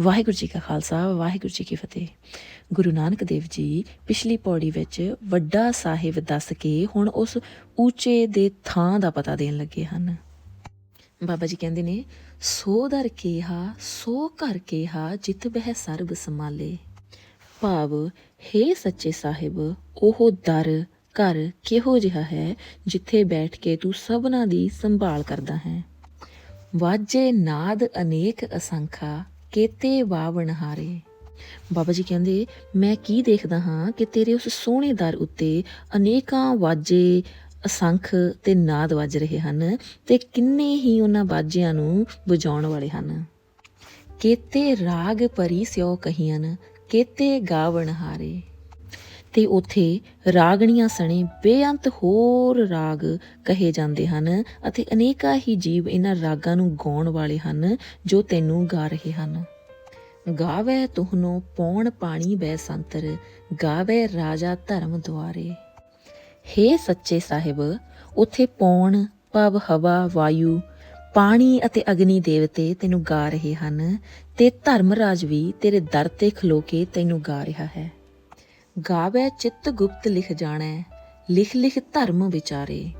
ਵਾਹਿਗੁਰੂ ਜੀ ਕਾ ਖਾਲਸਾ, ਵਾਹਿਗੁਰੂ ਜੀ ਕੀ ਫਤਿਹ। ਗੁਰੂ ਨਾਨਕ ਦੇਵ ਜੀ ਪਿਛਲੀ ਪੌੜੀ ਵਿੱਚ ਵੱਡਾ ਸਾਹਿਬ ਦੱਸ ਕੇ ਹੁਣ ਉਸ ਉੱਚੇ ਦੇ ਥਾਂ ਦਾ ਪਤਾ ਦੇਣ ਲੱਗੇ ਹਨ। ਬਾਬਾ ਜੀ ਕਹਿੰਦੇ ਨੇ, ਸੋ ਦਰ ਕੇਹਾ, ਸੋ ਘਰ ਕੇਹਾ, ਜਿਤ ਬਹਿ ਸਰਬ ਸਮਾਲੇ ਭਾਵ, ਹੈ ਸੱਚੇ ਸਾਹਿਬ, ਉਹ ਦਰ, ਘਰ ਕਿਹੋ ਜਿਹਾ ਹੈ, ਜਿੱਥੇ ਬੈਠ ਕੇ ਤੂੰ ਸਭਨਾ ਦੀ ਸੰਭਾਲ ਕਰਦਾ ਹੈ। ਵਾਜੇ ਨਾਦ ਅਨੇਕ ਅਸੰਖਾ ਕੇਤੇ ਵਾਵਣ ਹਾਰੇ। ਬਾਬਾ ਜੀ ਕਹਿੰਦੇ, ਮੈਂ ਕੀ ਦੇਖਦਾ ਹਾਂ ਕਿ ਤੇਰੇ ਉਸ ਸੋਹਣੇ ਦਰ ਉੱਤੇ ਅਨੇਕਾਂ ਵਾਜੇ ਅਸੰਖ ਤੇ ਨਾਦ ਵੱਜ ਰਹੇ ਹਨ ਤੇ ਕਿੰਨੇ ਹੀ ਉਹਨਾਂ ਬਾਜਿਆਂ ਨੂੰ ਵਜਾਉਣ ਵਾਲੇ ਹਨ। ਕੇਤੇ ਰਾਗ ਪਰੀ ਸਿਓ ਕਹੀਆਂ ਕੇਤੇ ਗਾਵਣ ਹਾਰੇ। ਤੇ ਉਥੇ ਰਾਗਣੀਆਂ ਸਣੇ ਬੇਅੰਤ ਹੋਰ ਰਾਗ ਕਹੇ ਜਾਂਦੇ ਹਨ ਅਤੇ ਅਨੇਕਾਂ ਹੀ ਜੀਵ ਇਹਨਾਂ ਰਾਗਾਂ ਨੂੰ ਗਾਉਣ ਵਾਲੇ ਹਨ ਜੋ ਤੈਨੂੰ ਗਾ ਰਹੇ ਹਨ। ਗਾਵੇ ਤੁਹਨੋ ਪੌਣ ਪਾਣੀ ਬੈ ਸੰਤਰ, ਗਾਵੇ ਰਾਜਾ ਧਰਮ ਦੁਆਰੇ। ਹੇ ਸੱਚੇ ਸਾਹਿਬ, ਉਥੇ ਪੌਣ, ਭਵ, ਹਵਾ, ਵਾਯੂ, ਪਾਣੀ ਅਤੇ ਅਗਨੀ ਦੇਵਤੇ ਤੈਨੂੰ ਗਾ ਰਹੇ ਹਨ ਤੇ ਧਰਮਰਾਜ ਵੀ ਤੇਰੇ ਦਰ ਤੇ ਖਲੋ ਕੇ ਤੈਨੂੰ ਗਾ ਰਿਹਾ ਹੈ। ਗਾਵੇ ਚਿੱਤ ਗੁਪਤ ਲਿਖ ਜਾਣੈ, ਲਿਖ ਲਿਖ ਧਰਮ ਵਿਚਾਰੇ।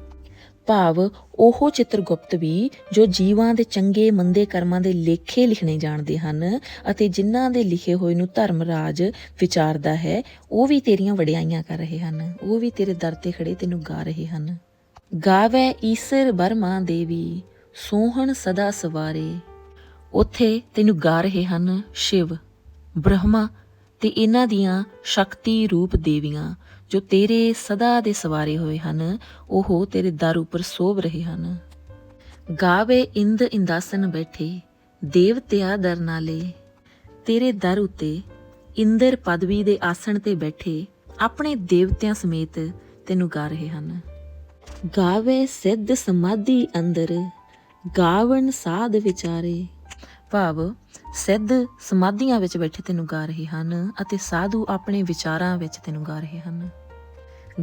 ਭਾਵ ਉਹ ਚਿੱਤਰਗੁਪਤ ਵੀ ਜੋ ਜੀਵਾਂ ਦੇ ਚੰਗੇ ਮੰਦੇ ਕਰਮਾਂ ਦੇ ਲੇਖੇ ਲਿਖਣੇ ਜਾਣਦੇ ਹਨ ਅਤੇ ਜਿਨ੍ਹਾਂ ਦੇ ਲਿਖੇ ਹੋਏ ਨੂੰ ਧਰਮ ਰਾਜ ਵਿਚਾਰਦਾ ਹੈ, ਉਹ ਵੀ ਤੇਰੀਆਂ ਵਡਿਆਈਆਂ ਕਰ ਰਹੇ ਹਨ, ਉਹ ਵੀ ਤੇਰੇ ਦਰ ਤੇ ਖੜੇ ਤੈਨੂੰ ਗਾ ਰਹੇ ਹਨ। ਗਾਵੇ ਈਸਰ ਬਰਮਾ ਦੇਵੀ, ਸੋਹਣ ਸਦਾ ਸਵਾਰੇ। ਉਥੇ ਤੈਨੂੰ ਗਾ ਰਹੇ ਹਨ ਸ਼ਿਵ, ਬ੍ਰਹਮਾ ਤੇ ਇਹਨਾਂ ਦੀਆਂ ਸ਼ਕਤੀ ਰੂਪ ਦੇਵੀਆਂ ਜੋ ਤੇਰੇ ਸਦਾ ਦੇ ਸਵਾਰੇ ਹੋਏ ਹਨ, ਉਹ ਤੇਰੇ ਦਰ ਉੱਪਰ ਸੋਭ ਰਹੇ ਹਨ। ਗਾਵੇ ਇੰਦ ਇੰਦਾਸਨ ਬੈਠੇ, ਦੇਵਤਿਆ ਦਰ ਨਾਲੇ ਤੇਰੇ ਦਰ ਉੱਤੇ ਇੰਦਰ ਪਦਵੀ ਦੇ ਆਸਣ ਤੇ ਬੈਠੇ, ਆਪਣੇ ਦੇਵਤਿਆਂ ਸਮੇਤ ਤੈਨੂੰ ਗਾ ਰਹੇ ਹਨ। ਗਾਵੇ ਸਿੱਧ ਸਮਾਧੀ ਅੰਦਰ, ਗਾਵਣ ਸਾਧ ਵਿਚਾਰੇ। ਭਾਵ ਸਿੱਧ ਸਮਾਧੀਆਂ ਵਿੱਚ ਬੈਠੇ ਤੈਨੂੰ ਗਾ ਰਹੇ ਹਨ ਅਤੇ ਸਾਧੂ ਆਪਣੇ ਵਿਚਾਰਾਂ ਵਿੱਚ ਤੈਨੂੰ ਗਾ ਰਹੇ ਹਨ।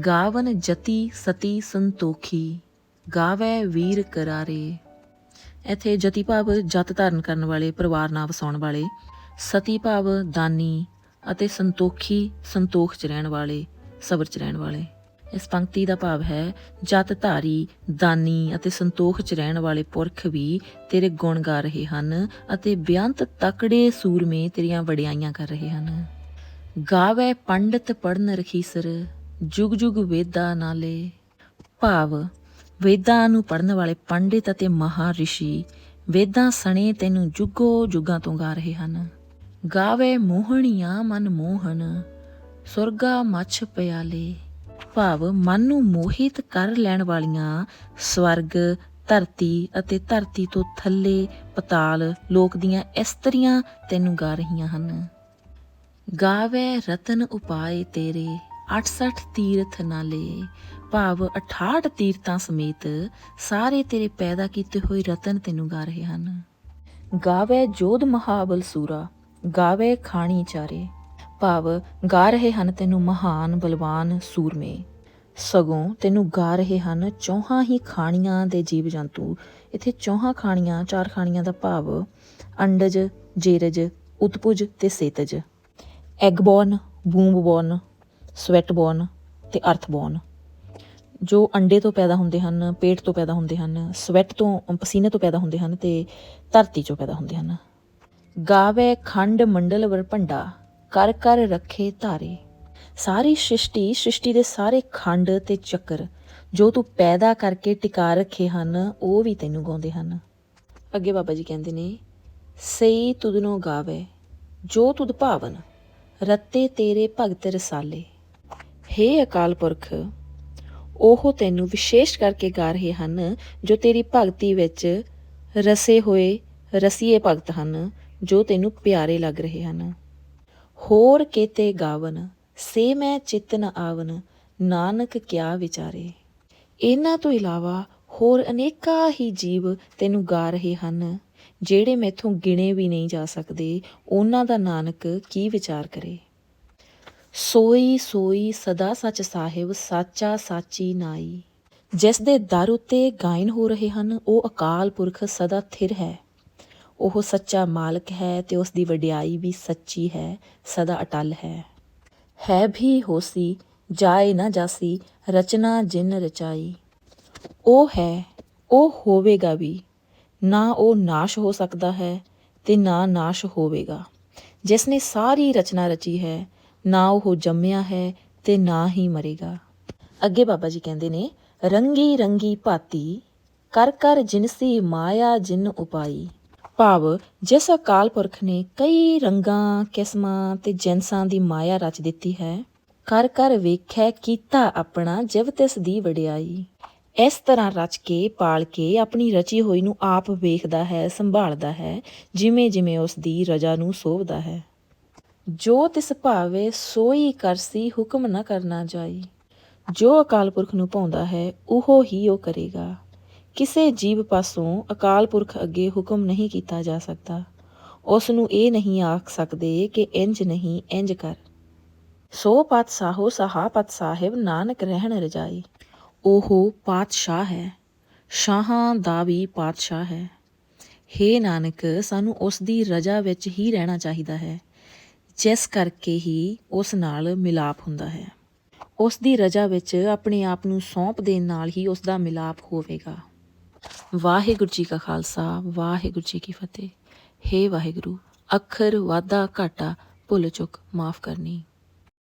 ਗਾਵਨ ਜਤੀ ਸਤੀ ਸੰਤੋਖੀ, ਗਾਵੇ ਵੀਰ ਕਰਾਰੇ। ਇੱਥੇ ਜਤੀ ਭਾਵ ਜਤ ਧਾਰਨ ਕਰਨ ਵਾਲੇ, ਪਰਿਵਾਰ ਨਾਲ ਵਸਾਉਣ ਵਾਲੇ, ਸਤੀ ਭਾਵ ਦਾਨੀ ਅਤੇ ਸੰਤੋਖੀ ਸੰਤੋਖ ਚ ਰਹਿਣ ਵਾਲੇ, ਸਬਰ ਚ ਰਹਿਣ ਵਾਲੇ। ਇਸ ਪੰਕਤੀ ਦਾ ਭਾਵ ਹੈ ਜਤ ਧਾਰੀ, ਦਾਨੀ ਅਤੇ ਸੰਤੋਖ ਚ ਰਹਿਣ ਵਾਲੇ ਪੁਰਖ ਵੀ ਤੇਰੇ ਗੁਣ ਗਾ ਰਹੇ ਹਨ ਅਤੇ ਬੇਅੰਤ ਤਕੜੇ ਸੂਰਮੇ ਤੇਰੀਆਂ ਵਡਿਆਈਆਂ ਕਰ ਰਹੇ ਹਨ। ਗਾਵੇ ਪੰਡਤ ਪੜਨ ਰਖੀਸਰ, ਜੁਗ ਜੁਗ ਵੇਦਾ ਨਾਲੇ। ਭਾਵ, ਵੇਦਾਂ ਨੂੰ ਪੜਨ ਵਾਲੇ ਪੰਡਿਤ ਅਤੇ ਮਹਾ ਰਿਸ਼ੀ, ਵੇਦਾਂ ਸਣੇ ਤੈਨੂੰ ਜੁਗੋ ਜੁਗਾਂ ਤੋਂ ਗਾ ਰਹੇ ਹਨ। ਗਾਵੇ ਮੋਹਣੀਆਂ ਮਨ ਮੋਹਨ ਸੁਰਗਾ ਮੱਛ ਪਿਆਲੇ। ਭਾਵ ਮਨ ਨੂੰ ਮੋਹਿਤ ਕਰ ਲੈਣ ਵਾਲੀਆਂ ਸਵਰਗ, ਧਰਤੀ ਅਤੇ ਧਰਤੀ ਤੋਂ ਥੱਲੇ ਪਤਾਲ ਲੋਕ ਦੀਆਂ ਇਸਤਰੀਆਂ ਤੈਨੂੰ ਗਾ ਰਹੀਆਂ ਹਨ। ਗਾਵੇ ਰਤਨ ਉਪਾਏ ਤੇਰੇ 68 ਤੀਰਥ ਨਾਲੇ। ਭਾਵ 68 ਤੀਰਥਾਂ ਸਮੇਤ ਸਾਰੇ ਤੇਰੇ ਪੈਦਾ ਕੀਤੇ ਹੋਏ ਰਤਨ ਤੈਨੂੰ ਗਾ ਰਹੇ ਹਨ। ਗਾਵੇ ਜੋਧ ਮਹਾਬਲ ਸੂਰਾ, ਗਾਵੇ ਖਾਣੀ ਚਾਰੇ। ਭਾਵ ਗਾ ਰਹੇ ਹਨ ਤੈਨੂੰ ਮਹਾਨ ਬਲਵਾਨ ਸੂਰਮੇ। ਸਗੋਂ ਤੈਨੂੰ ਗਾ ਰਹੇ ਹਨ ਚੌਹਾਂ ਹੀ ਖਾਣੀਆਂ ਦੇ ਜੀਵ ਜੰਤੂ ਇੱਥੇ ਚੌਹਾਂ ਖਾਣੀਆਂ, ਚਾਰ ਖਾਣੀਆਂ ਦਾ ਭਾਵ ਅੰਡਜ, ਜੇਰਜ, ਉਤਪੁਜ ਤੇ ਸੇਤਜ। ਐਗਬੋਰਨ ਬੂਮਬੋਰਨ ਸਵੈਟਬੋਰਨ ਤੇ ਅਰਥਬੋਰਨ ਜੋ ਅੰਡੇ ਤੋਂ ਪੈਦਾ ਹੁੰਦੇ ਹਨ, ਪੇਟ ਤੋਂ ਪੈਦਾ ਹੁੰਦੇ ਹਨ, ਸਵੈਟ ਤੋਂ, ਪਸੀਨੇ ਤੋਂ ਪੈਦਾ ਹੁੰਦੇ ਹਨ ਤੇ ਧਰਤੀ ਚੋਂ ਪੈਦਾ ਹੁੰਦੇ ਹਨ। ਗਾਵੇ ਖੰਡ ਮੰਡਲ ਵਰ ਭੰਡਾ। ਕਰ ਕਰ ਰੱਖੇ ਧਾਰੇ। ਸਾਰੀ ਸ੍ਰਿਸ਼ਟੀ ਸ੍ਰਿਸ਼ਟੀ ਦੇ ਸਾਰੇ ਖੰਡ ਤੇ ਚੱਕਰ, ਜੋ ਤੂੰ ਪੈਦਾ ਕਰਕੇ ਟਿਕਾ ਰੱਖੇ ਹਨ, ਉਹ ਵੀ ਤੈਨੂੰ ਗਾਉਂਦੇ ਹਨ। ਅੱਗੇ ਬਾਬਾ ਜੀ ਕਹਿੰਦੇ ਨੇ, ਸਈ ਤੁਧਨੋ ਗਾਵੇ, ਜੋ ਤੁਧ ਭਾਵਨ, ਰੱਤੇ ਤੇਰੇ ਭਗਤ ਰਸਾਲੇ। ਹੇ ਅਕਾਲ ਪੁਰਖ, ਉਹ ਤੈਨੂੰ ਵਿਸ਼ੇਸ਼ ਕਰਕੇ ਗਾ ਰਹੇ ਹਨ, ਜੋ ਤੇਰੀ ਭਗਤੀ ਵਿੱਚ ਰਸੇ ਹੋਏ, ਰਸੀਏ ਭਗਤ ਹਨ, ਜੋ ਤੈਨੂੰ ਪਿਆਰੇ ਲੱਗ ਰਹੇ ਹਨ। ਹੋਰ ਕੇਤੇ ਗਾਵਨ, ਸੇ ਮੈਂ ਚਿਤ ਨ ਆਵਨ, ਨਾਨਕ ਕਿਆ ਵਿਚਾਰੇ। ਇਹਨਾਂ ਤੋਂ ਇਲਾਵਾ ਹੋਰ ਅਨੇਕਾਂ ਹੀ ਜੀਵ ਤੈਨੂੰ ਗਾ ਰਹੇ ਹਨ, ਜਿਹੜੇ ਮੈਥੋਂ ਗਿਣੇ ਵੀ ਨਹੀਂ ਜਾ ਸਕਦੇ, ਉਹਨਾਂ ਦਾ ਨਾਨਕ ਕੀ ਵਿਚਾਰ ਕਰੇ? ਸੋਈ ਸੋਈ ਸਦਾ ਸੱਚ ਸਾਹਿਬ, ਸਾਚਾ ਸਾਚੀ ਨਾਈ। ਜਿਸ ਦੇ ਦਰ ਉੱਤੇ ਗਾਇਨ ਹੋ ਰਹੇ ਹਨ, ਉਹ ਅਕਾਲ ਪੁਰਖ ਸਦਾ ਥਿਰ ਹੈ। ਉਹ ਸੱਚਾ ਮਾਲਕ ਹੈ ਤੇ ਉਸ ਦੀ ਵਡਿਆਈ ਵੀ ਸੱਚੀ ਹੈ, ਸਦਾ ਅਟਲ ਹੈ। ਹੈ ਵੀ ਹੋਸੀ, ਜਾਏ ਨਾ ਜਾਸੀ, ਰਚਨਾ ਜਿਨ ਰਚਾਈ। ਉਹ ਹੈ, ਉਹ ਹੋਵੇਗਾ ਵੀ। ਨਾ ਉਹ ਨਾਸ਼ ਹੋ ਸਕਦਾ ਹੈ ਤੇ ਨਾ ਨਾਸ਼ ਹੋਵੇਗਾ। ਜਿਸ ਨੇ ਸਾਰੀ ਰਚਨਾ ਰਚੀ ਹੈ, ਨਾ ਉਹ ਜੰਮਿਆ ਹੈ ਤੇ ਨਾ ਹੀ ਮਰੇਗਾ। ਅੱਗੇ ਬਾਬਾ ਜੀ ਕਹਿੰਦੇ ਨੇ, ਰੰਗੀ ਰੰਗੀ ਭਾਤੀ, ਕਰ ਕਰ ਜਿਨਸੀ ਮਾਇਆ ਜਿਨ ਉਪਾਈ। ਭਾਵ ਜਿਸ ਅਕਾਲ ਪੁਰਖ ਨੇ ਕਈ ਰੰਗਾਂ, ਕਿਸਮਾਂ ਤੇ ਜਿਨਸਾਂ ਦੀ ਮਾਇਆ ਰਚ ਦਿੱਤੀ ਹੈ। ਕਰ ਕਰ ਵੇਖੈ ਕੀਤਾ ਆਪਣਾ ਜਿਵ ਤਿਸ ਦੀ ਵਡਿਆਈ। ਇਸ ਤਰ੍ਹਾਂ ਰਚ ਕੇ, ਪਾਲ ਕੇ ਆਪਣੀ ਰਚੀ ਹੋਈ ਨੂੰ ਆਪ ਵੇਖਦਾ ਹੈ, ਸੰਭਾਲਦਾ ਹੈ, ਜਿਵੇਂ ਜਿਵੇਂ ਉਸ ਦੀ ਰਜਾ ਨੂੰ ਸੋਭਦਾ ਹੈ। ਜੋ ਤਿਸ ਭਾਵੇ, ਸੋਈ ਕਰਸੀ ਹੁਕਮ ਨਾ ਕਰਨਾ ਜਾਈ। ਜੋ ਅਕਾਲ ਪੁਰਖ ਨੂੰ ਪਾਉਂਦਾ ਹੈ, ਉਹ ਹੀ ਉਹ ਕਰੇਗਾ। ਕਿਸੇ ਜੀਵ ਪਾਸੋਂ ਅਕਾਲ ਪੁਰਖ ਅੱਗੇ ਹੁਕਮ ਨਹੀਂ ਕੀਤਾ ਜਾ ਸਕਦਾ। ਉਸ ਨੂੰ ਇਹ ਨਹੀਂ ਆਖ ਸਕਦੇ ਕਿ ਇੰਜ ਨਹੀਂ, ਇੰਜ ਕਰ। ਸੋ ਪਾਤਸ਼ਾਹੋ ਸਹਾਪਤ ਸਾਹਿਬ ਨਾਨਕ ਰਹਿਣ ਰਜਾਈ। ਉਹ ਪਾਤਸ਼ਾਹ ਹੈ, ਸ਼ਾਹਾਂ ਦਾ ਵੀ ਪਾਤਸ਼ਾਹ ਹੈ। ਹੇ ਨਾਨਕ, ਸਾਨੂੰ ਉਸ ਦੀ ਰਜਾ ਵਿੱਚ ਹੀ ਰਹਿਣਾ ਚਾਹੀਦਾ ਹੈ, ਜਿਸ ਕਰਕੇ ਹੀ ਉਸ ਨਾਲ ਮਿਲਾਪ ਹੁੰਦਾ ਹੈ। ਉਸ ਦੀ ਰਜਾ ਵਿੱਚ ਆਪਣੇ ਆਪ ਨੂੰ ਸੌਂਪ ਦੇਣ ਨਾਲ ਹੀ ਉਸ ਦਾ ਮਿਲਾਪ ਹੋਵੇਗਾ। ਵਾਹਿਗੁਰੂ ਜੀ ਕਾ ਖਾਲਸਾ, ਵਾਹਿਗੁਰੂ ਜੀ ਕੀ ਫਤਿਹ। ਹੇ ਵਾਹਿਗੁਰੂ, ਅੱਖਰ ਵਾਧਾ ਘਾਟਾ ਭੁੱਲ ਚੁੱਕ, ਮਾਫ ਕਰਨੀ।